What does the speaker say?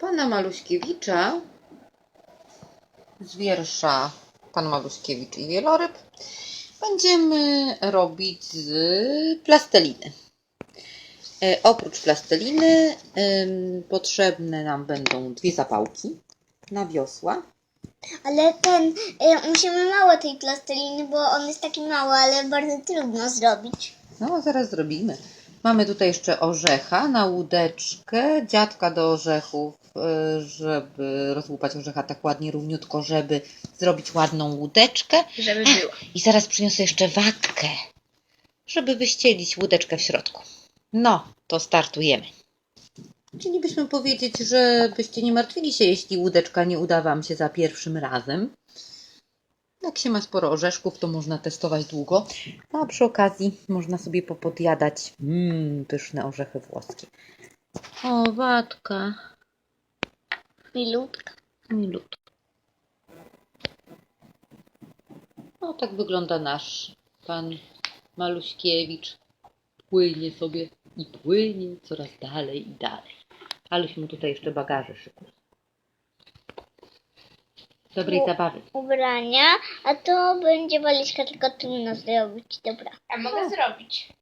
pana Maluśkiewicza z wiersza Pan Maluśkiewicz i wieloryb będziemy robić z plasteliny. E, oprócz plasteliny potrzebne nam będą dwie zapałki na wiosła. Ale ten, y, musimy mało tej plasteliny, bo on jest taki mały, ale bardzo trudno zrobić. No, zaraz zrobimy. Mamy tutaj jeszcze orzecha na łódeczkę, dziadka do orzechów, e, żeby rozłupać orzecha tak ładnie, równiutko, żeby zrobić ładną łódeczkę. Żeby było. I zaraz przyniosę jeszcze watkę, żeby wyścielić łódeczkę w środku. No, to startujemy. Chcielibyśmy powiedzieć, żebyście nie martwili się, jeśli łódeczka nie uda Wam się za pierwszym razem. Jak się ma sporo orzeszków, to można testować długo. No, a przy okazji można sobie popodjadać mmm, pyszne orzechy włoskie. O, watka. Milutka. Milutko. No, tak wygląda nasz pan Maluśkiewicz. Płynie sobie i płynie coraz dalej i dalej. Aleś mu tutaj jeszcze bagaże szykuje. Dobrej U- zabawy. Ubrania, a to będzie walizka tylko trudno zrobić. Dobra. A mogę zrobić.